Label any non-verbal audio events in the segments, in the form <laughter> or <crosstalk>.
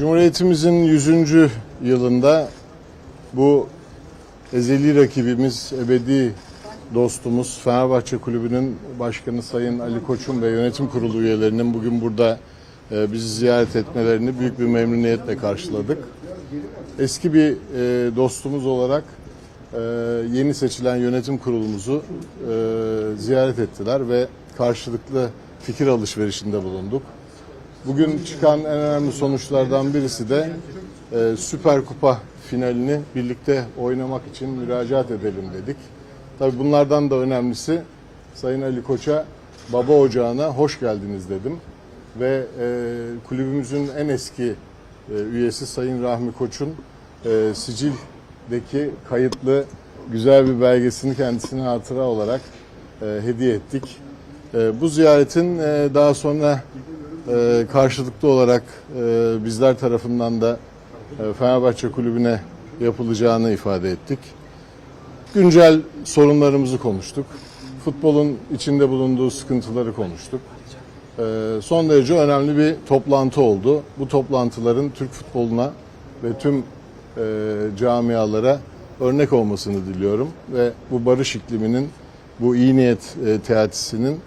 Cumhuriyetimizin 100. yılında bu ezeli rakibimiz, ebedi dostumuz Fenerbahçe Kulübü'nün başkanı Sayın Ali Koç'un ve yönetim kurulu üyelerinin bugün burada e, bizi ziyaret etmelerini büyük bir memnuniyetle karşıladık. Eski bir e, dostumuz olarak e, yeni seçilen yönetim kurulumuzu ziyaret ettiler ve karşılıklı fikir alışverişinde bulunduk. Bugün çıkan en önemli sonuçlardan birisi de e, Süper Kupa finalini birlikte oynamak için müracaat edelim dedik. Tabii bunlardan da önemlisi Sayın Ali Koç'a baba ocağına hoş geldiniz dedim. Ve e, kulübümüzün en eski e, üyesi Sayın Rahmi Koç'un e, sicildeki kayıtlı güzel bir belgesini kendisine hatıra olarak e, hediye ettik. E, bu ziyaretin e, daha sonra e, karşılıklı olarak e, bizler tarafından da e, Fenerbahçe Kulübü'ne yapılacağını ifade ettik. Güncel sorunlarımızı konuştuk. Futbolun içinde bulunduğu sıkıntıları konuştuk. E, son derece önemli bir toplantı oldu. Bu toplantıların Türk futboluna ve tüm e, camialara örnek olmasını diliyorum ve bu barış ikliminin, bu iyi niyet e, teatisinin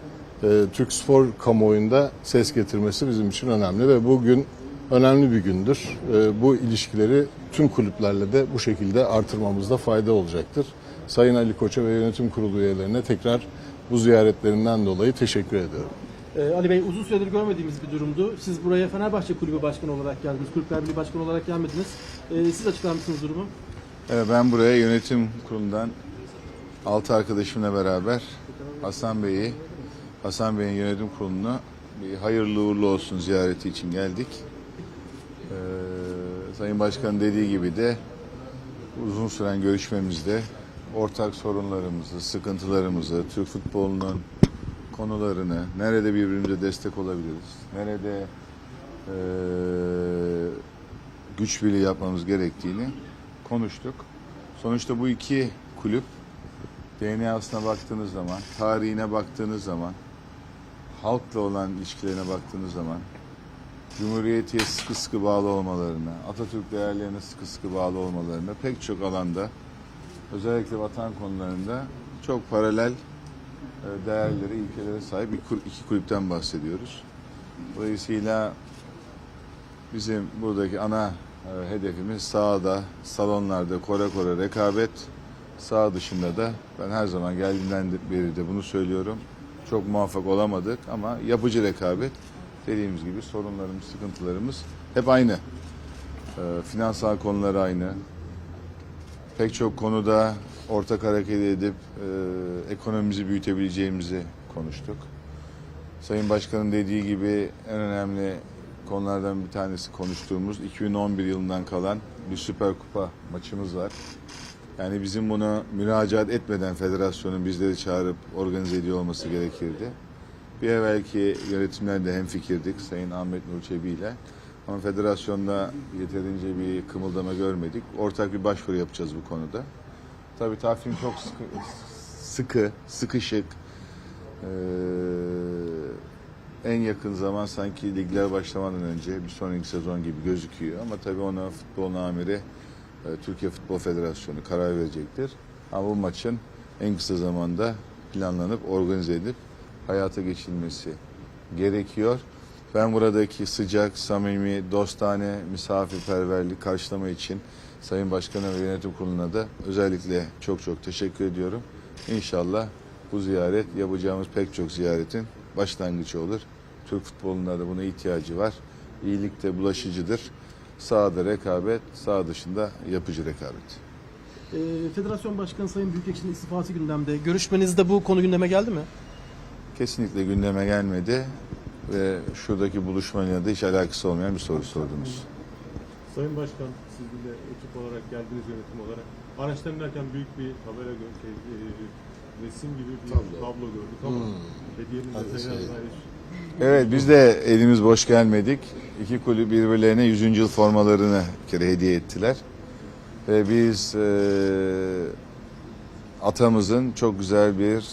Türk spor kamuoyunda ses getirmesi bizim için önemli ve bugün önemli bir gündür. E, bu ilişkileri tüm kulüplerle de bu şekilde artırmamızda fayda olacaktır. Sayın Ali Koç'a ve yönetim kurulu üyelerine tekrar bu ziyaretlerinden dolayı teşekkür ediyorum. Ee, Ali Bey uzun süredir görmediğimiz bir durumdu. Siz buraya Fenerbahçe Kulübü Başkanı olarak geldiniz. Kulüpler Birliği Başkanı olarak gelmediniz. Ee, siz açıklar mısınız durumu? Evet, ben buraya yönetim kurulundan altı arkadaşımla beraber Hasan Bey'i, Hasan Bey'in yönetim kurulunu bir hayırlı uğurlu olsun ziyareti için geldik. Ee, Sayın Başkan dediği gibi de uzun süren görüşmemizde ortak sorunlarımızı, sıkıntılarımızı, Türk futbolunun konularını, nerede birbirimize destek olabiliriz, nerede eee, güç birliği yapmamız gerektiğini konuştuk. Sonuçta bu iki kulüp DNA'sına baktığınız zaman, tarihine baktığınız zaman, halkla olan ilişkilerine baktığınız zaman, Cumhuriyet'e sıkı sıkı bağlı olmalarına, Atatürk değerlerine sıkı sıkı bağlı olmalarına pek çok alanda, özellikle vatan konularında çok paralel e, değerlere, ilkelere sahip iki kulüpten bahsediyoruz. Dolayısıyla bizim buradaki ana e, hedefimiz sahada, salonlarda kore kore rekabet, sağ dışında da ben her zaman geldiğimden de- beri de bunu söylüyorum. Çok muvaffak olamadık ama yapıcı rekabet dediğimiz gibi sorunlarımız, sıkıntılarımız hep aynı. E, finansal konular aynı. Pek çok konuda ortak hareket edip e, ekonomimizi büyütebileceğimizi konuştuk. Sayın Başkan'ın dediği gibi en önemli konulardan bir tanesi konuştuğumuz 2011 yılından kalan bir Süper Kupa maçımız var. Yani bizim bunu müracaat etmeden federasyonun bizleri çağırıp organize ediyor olması gerekirdi. Bir evvelki yönetimlerde hemfikirdik Sayın Ahmet Nur Çebi ile. Ama federasyonda yeterince bir kımıldama görmedik. Ortak bir başvuru yapacağız bu konuda. Tabii takvim çok sıkı, sıkı sıkışık. Ee, en yakın zaman sanki ligler başlamadan önce bir sonraki sezon gibi gözüküyor. Ama tabii ona futbol amiri Türkiye Futbol Federasyonu karar verecektir. Ama bu maçın en kısa zamanda planlanıp organize edip hayata geçirilmesi gerekiyor. Ben buradaki sıcak, samimi, dostane, misafirperverlik karşılama için Sayın Başkan'a ve yönetim kuruluna da özellikle çok çok teşekkür ediyorum. İnşallah bu ziyaret yapacağımız pek çok ziyaretin başlangıcı olur. Türk futbolunda da buna ihtiyacı var. İyilik de bulaşıcıdır. Sahada rekabet, sağ dışında yapıcı rekabet. Ee, Federasyon Başkanı Sayın Büyükekşi'nin istifası gündemde. Görüşmenizde bu konu gündeme geldi mi? Kesinlikle gündeme gelmedi ve şuradaki buluşmayla da hiç alakası olmayan bir soru sordunuz. Sayın Başkan, siz de ekip olarak geldiniz yönetim olarak. Araçtan inerken büyük bir tabela gö- şey, e, resim gibi bir tablo, gördük ama hediyenin Hadi detayına şey. Evet biz de elimiz boş gelmedik. İki kulüp birbirlerine 100. yıl formalarını bir kere hediye ettiler. Ve biz e, atamızın çok güzel bir e,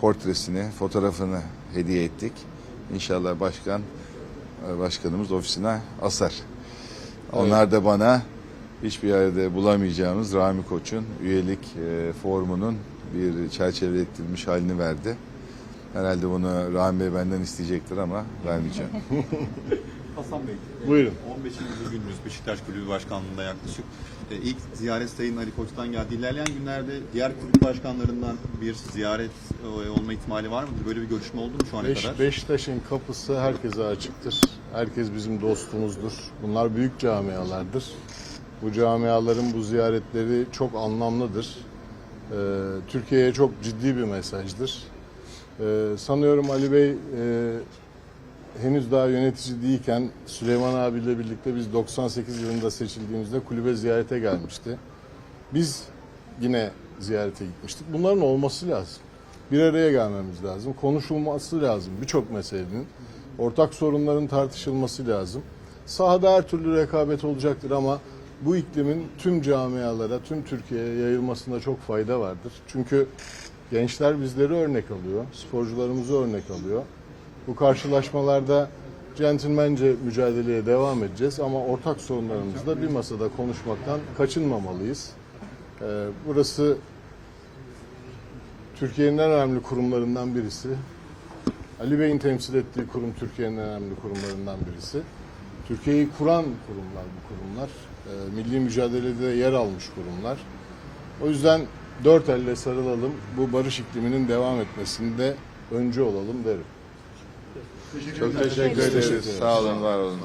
portresini, fotoğrafını hediye ettik. İnşallah başkan e, başkanımız ofisine asar. Onlar da bana hiçbir yerde bulamayacağımız Rami Koç'un üyelik e, formunun bir çerçeveletilmiş halini verdi. Herhalde bunu Rami Bey benden isteyecektir ama vermeyeceğim. <laughs> Hasan Bey, e, Buyurun. 15. günümüz Beşiktaş Kulübü Başkanlığı'nda yaklaşık. E, ilk ziyaret Sayın Ali Koç'tan geldi. İlerleyen günlerde diğer kulüp başkanlarından bir ziyaret e, olma ihtimali var mı? Böyle bir görüşme oldu mu şu ana Beş, kadar? Beşiktaş'ın kapısı herkese açıktır. Herkes bizim dostumuzdur. Bunlar büyük camialardır. Bu camiaların bu ziyaretleri çok anlamlıdır. Türkiye'ye çok ciddi bir mesajdır. Ee, sanıyorum Ali Bey e, henüz daha yönetici değilken Süleyman abiyle birlikte biz 98 yılında seçildiğimizde kulübe ziyarete gelmişti. Biz yine ziyarete gitmiştik. Bunların olması lazım. Bir araya gelmemiz lazım. Konuşulması lazım birçok meselenin. Ortak sorunların tartışılması lazım. Sahada her türlü rekabet olacaktır ama bu iklimin tüm camialara, tüm Türkiye'ye yayılmasında çok fayda vardır. Çünkü gençler bizleri örnek alıyor, sporcularımızı örnek alıyor. Bu karşılaşmalarda centilmence mücadeleye devam edeceğiz ama ortak sorunlarımızı da bir masada konuşmaktan kaçınmamalıyız. Ee, burası Türkiye'nin en önemli kurumlarından birisi. Ali Bey'in temsil ettiği kurum Türkiye'nin en önemli kurumlarından birisi. Türkiye'yi kuran kurumlar bu kurumlar. Ee, milli mücadelede yer almış kurumlar. O yüzden dört elle sarılalım. Bu barış ikliminin devam etmesinde öncü olalım derim. Çok teşekkür ederiz. Sağ olun, var olun.